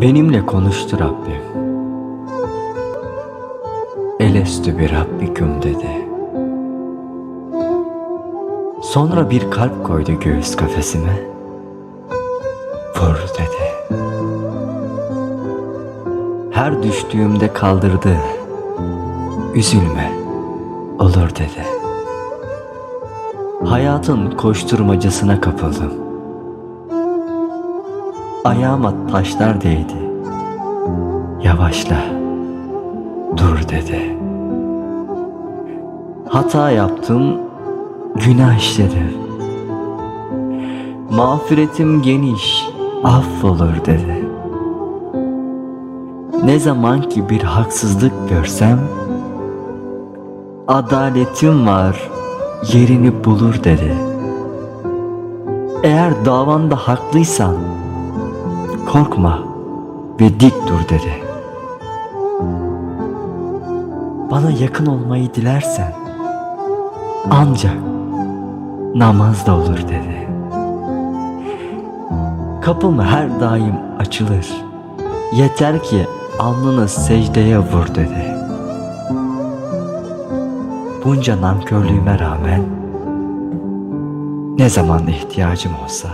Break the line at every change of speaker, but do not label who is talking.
Benimle konuştu Rabbim. Elestü bir Rabbiküm dedi. Sonra bir kalp koydu göğüs kafesime. Vur dedi. Her düştüğümde kaldırdı. Üzülme, olur dedi. Hayatın koşturmacasına kapıldım. Ayağıma taşlar değdi. Yavaşla, dur dedi. Hata yaptım, günah işledim. Mağfiretim geniş, affolur dedi. Ne zaman ki bir haksızlık görsem, adaletim var, yerini bulur dedi. Eğer davanda haklıysan, korkma ve dik dur dedi. Bana yakın olmayı dilersen, ancak namazda olur dedi. Kapım her daim açılır. Yeter ki alnını secdeye vur dedi. Bunca nankörlüğüme rağmen ne zaman ihtiyacım olsa